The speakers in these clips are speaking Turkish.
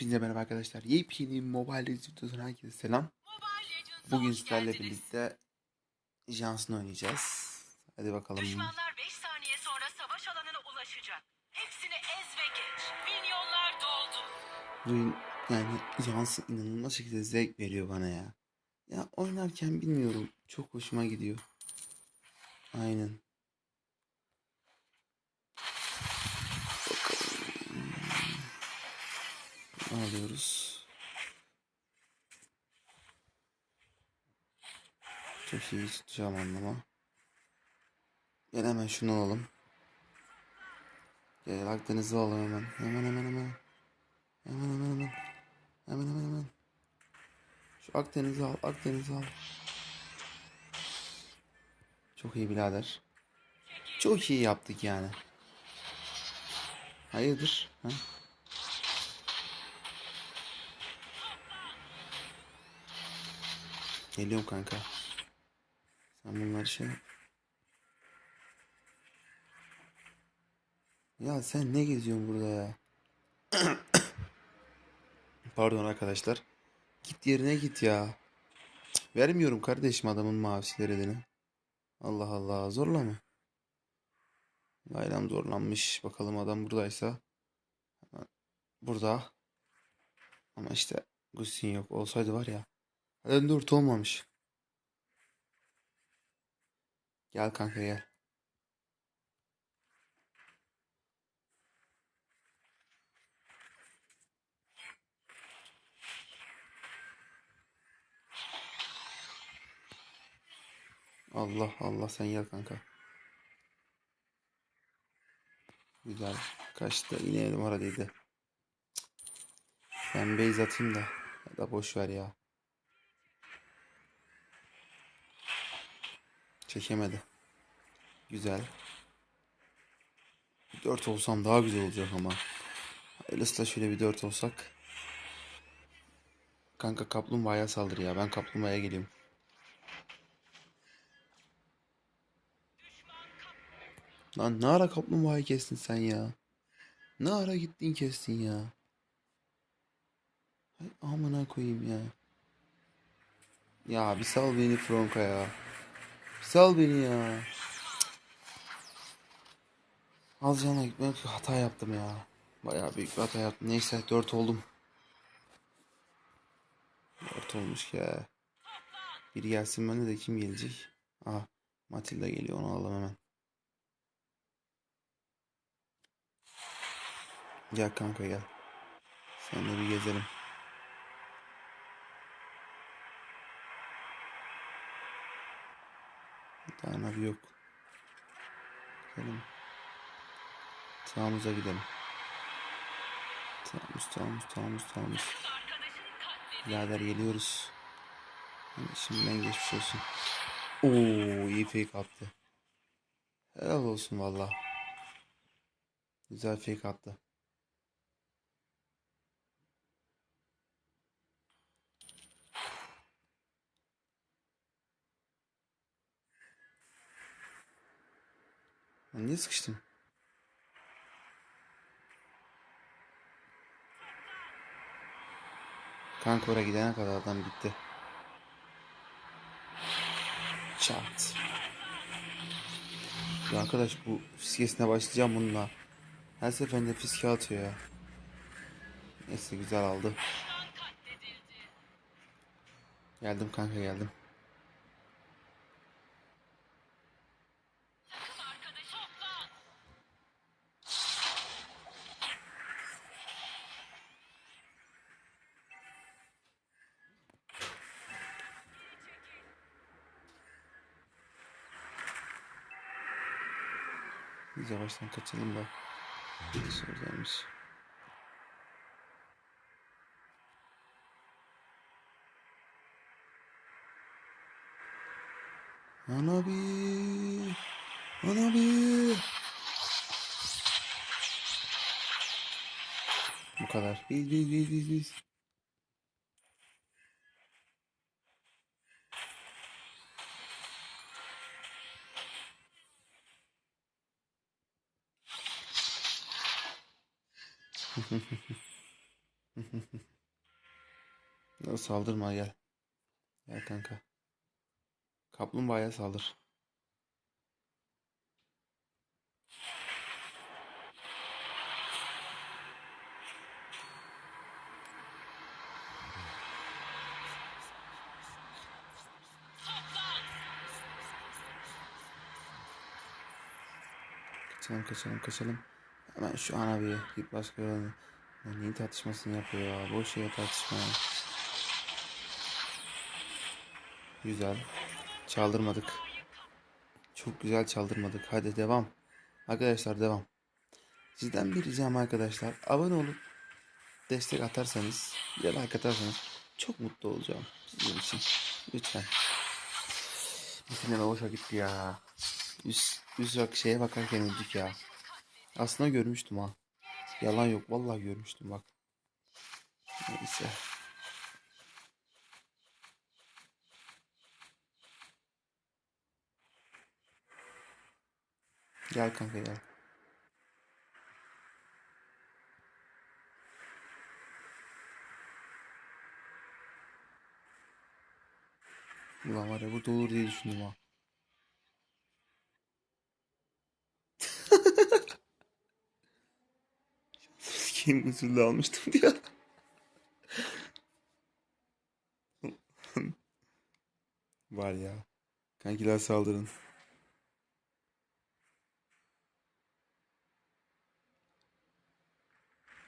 Hepinize merhaba arkadaşlar. Yepyeni Mobile Legends videosundan herkese selam. Bugün sizlerle birlikte Jansın oynayacağız. Hadi bakalım. Düşmanlar 5 saniye sonra savaş alanına ulaşacak. Hepsini ez ve geç. Minyonlar doldu. Bugün yani Jansın inanılmaz şekilde zevk veriyor bana ya. Ya oynarken bilmiyorum. Çok hoşuma gidiyor. Aynen. Bakalım. Ne alıyoruz? Çok iyi tutacağım anlama. Gel hemen şunu alalım. Gel Akdeniz'i alalım hemen. Hemen hemen hemen. Hemen hemen hemen. Hemen hemen hemen. Şu Akdeniz'i al. Akdeniz'i al. Çok iyi birader. Çok iyi yaptık yani. Hayırdır? Ha? Geliyorum kanka. Sen bunları şey. Ya sen ne geziyorsun burada ya? Pardon arkadaşlar. Git yerine git ya. Vermiyorum kardeşim adamın mavisi veredini. Allah Allah zorla mı? Bayram zorlanmış. Bakalım adam buradaysa. Burada. Ama işte Gusin yok. Olsaydı var ya. Dört olmamış. Gel kanka gel. Allah Allah sen gel kanka. Güzel. Kaçtı. Yine numaradaydı. Cık. Ben base atayım da. Ya da boş ver ya. Çekemedi. Güzel. 4 olsam daha güzel olacak ama. Hayırlısı şöyle bir 4 olsak. Kanka kaplumbağaya saldır ya. Ben kaplumbağaya geleyim. Lan ne ara kaplumbağayı kestin sen ya? Ne ara gittin kestin ya? Hay amına koyayım ya. Ya bir sal beni Franka ya. Bir sal beni ya. Az cana gitmek hata yaptım ya. Bayağı büyük bir hata yaptım. Neyse 4 oldum. 4 olmuş ya. Biri gelsin bende de kim gelecek? Aha Matilda geliyor onu alalım hemen. Gel kanka gel. Seninle bir gezelim. Daha bir yok. Gidelim. Sağımıza gidelim. Sağımız, sağımız, sağımız, sağımız. Birader geliyoruz. Hani şimdiden geçmiş olsun. Oo iyi fake attı. Helal olsun valla. Güzel fake attı. Niye sıkıştın? Kanka oraya gidene kadar adam gitti. Çat. Ya arkadaş bu fiskesine başlayacağım bununla. Her seferinde fiske atıyor ya. Neyse güzel aldı. Geldim kanka geldim. Biz yavaştan kaçalım da. Şuradaymış. Anabi. Anabi. Bu kadar. Biz biz biz biz biz. Saldırma gel. Gel kanka. Kaplumbağaya saldır. Kaçalım kaçalım kaçalım. Hemen şu ana bir git başka. Ya Niye tartışmasını yapıyor ya? Boş yere tartışma. Güzel. Çaldırmadık. Çok güzel çaldırmadık. Hadi devam. Arkadaşlar devam. Sizden bir ricam arkadaşlar. Abone olup destek atarsanız ya like atarsanız çok mutlu olacağım. Sizin için. Lütfen. Eve boşa gitti ya. Üst, üst şeye bakarken öldük ya. Aslında görmüştüm ha. Yalan yok. Vallahi görmüştüm bak. Neyse. Gel kanka gel. Ulan var ya burada olur diye düşündüm ha. Usulü almıştım diye. Var ya. Kankiler saldırın.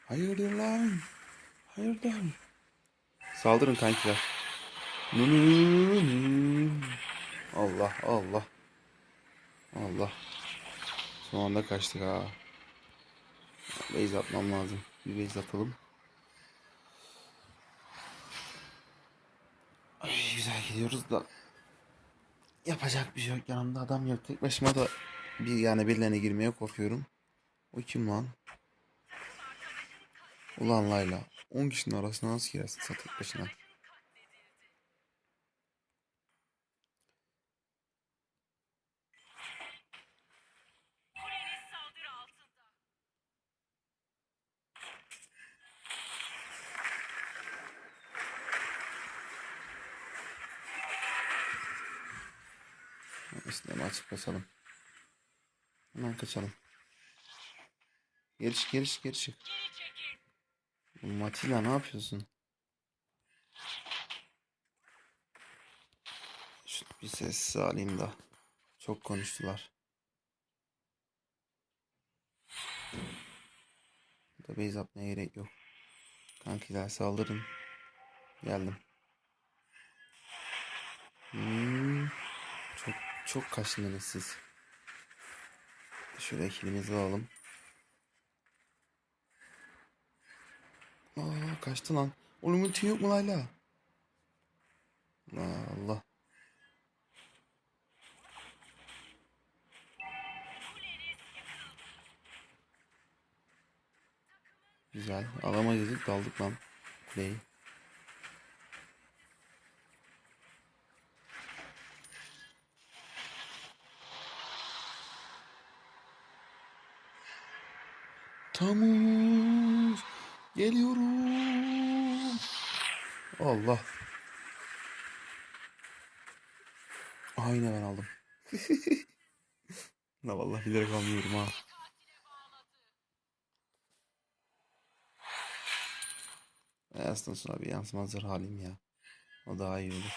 Hayırdır lan? Hayırdır? Saldırın kankiler. Allah Allah. Allah. Son anda kaçtık ha. Base atmam lazım. Bir base atalım. Ay, güzel gidiyoruz da. Yapacak bir şey yok. Yanımda adam yok. Tek başıma da bir yani birilerine girmeye korkuyorum. O kim lan? Ulan Layla. 10 kişinin arasına nasıl girersin sen tek başına? Kuleniz saldırı altında. Üstüne açıp kaçalım. Hemen kaçalım. Geri çık geri çık geri çık. Matilla ne yapıyorsun? Şunu bir sessiz alayım da. Çok konuştular. Burada base atmaya gerek yok. Kankiler saldırın. Geldim. Hmm, çok çok kaşındınız siz. Şöyle kilimizi alalım. Aa kaçtı lan. Oğlum ulti yok mu hala? Allah Allah. Güzel. Alamayız dedik daldık lan. Kuleyi. Tamuz. Geliyorum. Allah. Yine ben aldım. La vallahi bilerek almıyorum ha. Aslında bir yansımazdır halim ya. O daha iyi olur.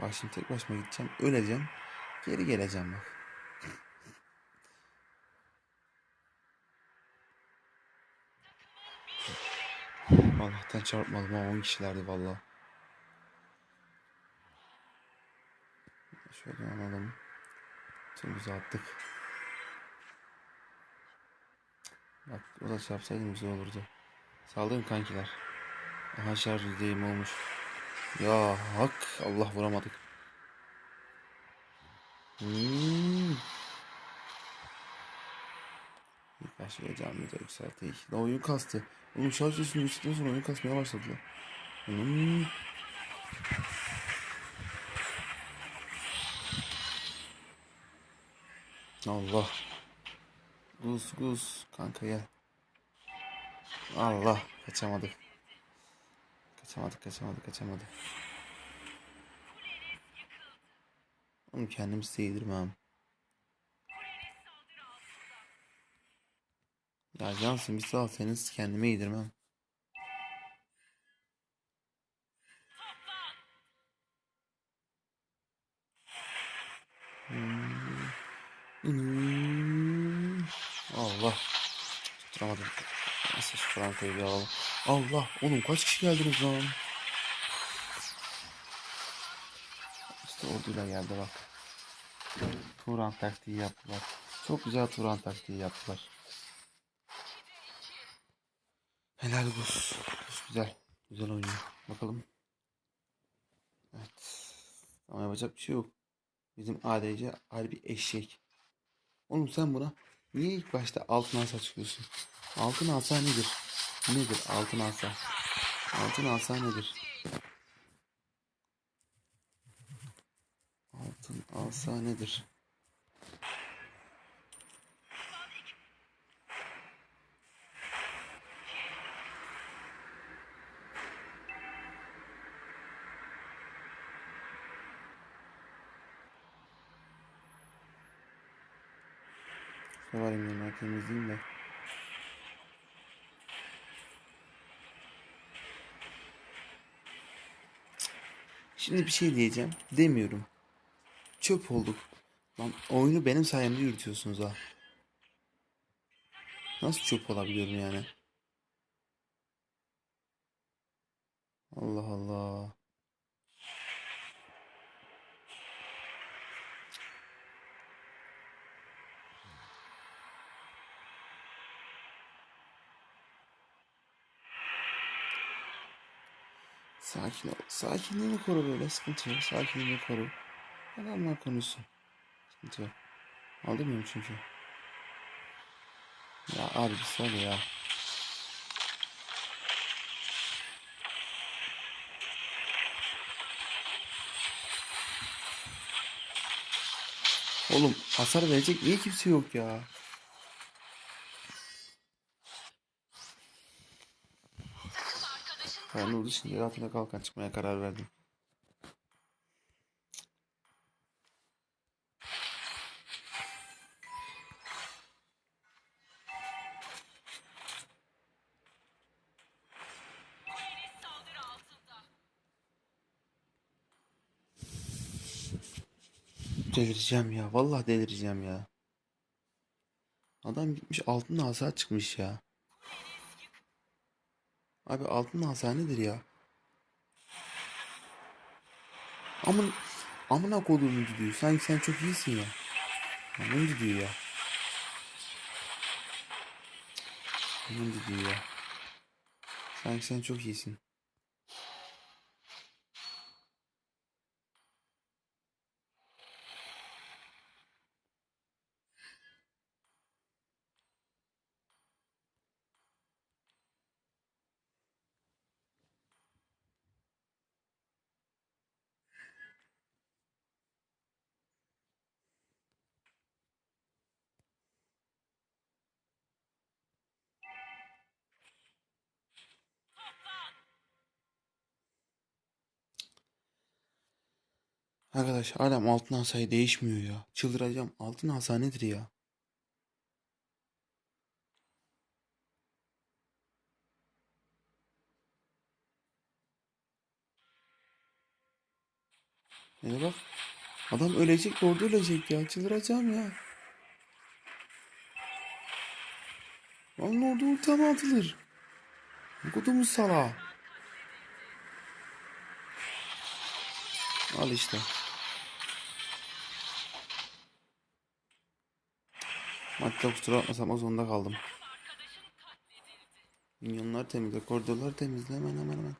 Bak şimdi tek başıma gideceğim. Öleceğim. Geri geleceğim bak. Allah'tan çarpmadım ama 10 kişilerdi valla. Şöyle alalım. Tümümüzü attık. Bak o da çarpsaydı güzel olurdu. Saldırın kankiler. Aha şarj yüzdeyim olmuş. Ya hak Allah vuramadık. Hmm. Başlayacağım bir de yükselteyim. La oyun kastı. Oğlum şarj üstünü düştükten sonra oyun kasmaya başladı. Hmm. Allah. Guz guz kanka gel. Allah kaçamadık. Kaçamadık kaçamadık kaçamadık. Onu kendim size Ya Cansın bir sal seniz kendime yedirmem. Allah. Tutturamadım. Neyse şu Franco'yu bir alalım. Allah oğlum kaç kişi geldiniz lan? İşte orduyla geldi bak. Turan taktiği yaptılar. Çok güzel Turan taktiği yaptılar. Helal Gus. Gus güzel. Güzel oynuyor. Bakalım. Evet. Ama yapacak bir şey yok. Bizim ADC harbi eşek. Oğlum sen buna niye ilk başta altın asa çıkıyorsun? Altın asa nedir? Nedir altın asa? Altın asa nedir? Altın asa nedir? Ne var elimden temizleyeyim de. Şimdi bir şey diyeceğim. Demiyorum. Çöp olduk. Lan oyunu benim sayemde yürütüyorsunuz ha. Nasıl çöp olabiliyorum yani? Allah Allah. Sakin ol. Sakinliğini koru böyle. Sıkıntı yok. Sakinliğini koru. Adamlar konuşsun. Sıkıntı yok. Aldırmıyorum çünkü. Ya abi bir sal ya. Oğlum hasar verecek niye kimse yok ya? Oldu şimdi yer altına kalkan çıkmaya karar verdim. Altında. Delireceğim ya. Vallahi delireceğim ya. Adam gitmiş altın asa çıkmış ya. Abi altın asa nedir ya? Amın amına koduğumu gidiyor. Sanki sen çok iyisin ya. Amın gidiyor ya. Amın gidiyor ya. Sanki sen çok iyisin. Arkadaş hala altın asayı değişmiyor ya. Çıldıracağım. Altın asa nedir ya? Ne bak. Adam ölecek orada ölecek ya. Çıldıracağım ya. Lan orada ultama atılır. Kudumuz sala. Al işte. Maçta kusura bakmasam zorunda kaldım. Minyonlar temizle, koridorlar temizle hemen hemen hemen.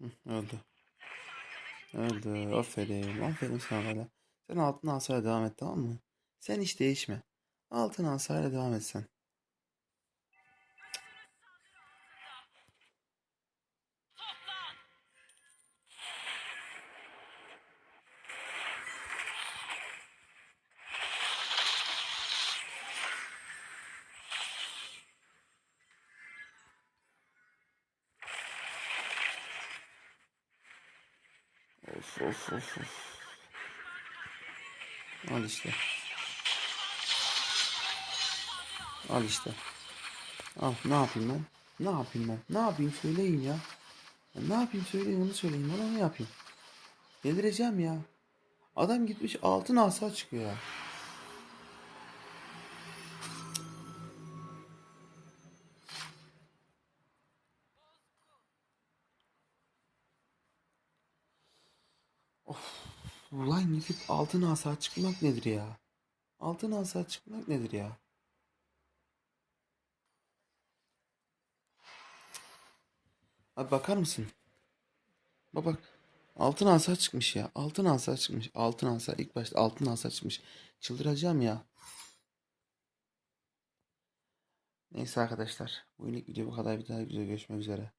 Hı, öldü. Öldü. Aferin. Aferin sana böyle. Sen altın alsayla devam et tamam mı? Sen hiç değişme. Altın alsayla devam et Of of of of. Al işte. Al işte. Al ne yapayım ben? Ne yapayım ben? Ne yapayım söyleyin ya. Ne yapayım söyleyin onu söyleyin bana ne yapayım? Delireceğim ya. Adam gitmiş altın asa çıkıyor ya. Ulan gidip altın asa çıkmak nedir ya? Altın asa çıkmak nedir ya? Abi bakar mısın? Bak bak. Altın asa çıkmış ya. Altın asa çıkmış. Altın asa ilk başta altın asa çıkmış. Çıldıracağım ya. Neyse arkadaşlar. Bu ilk video bu kadar. Bir daha videoda görüşmek üzere.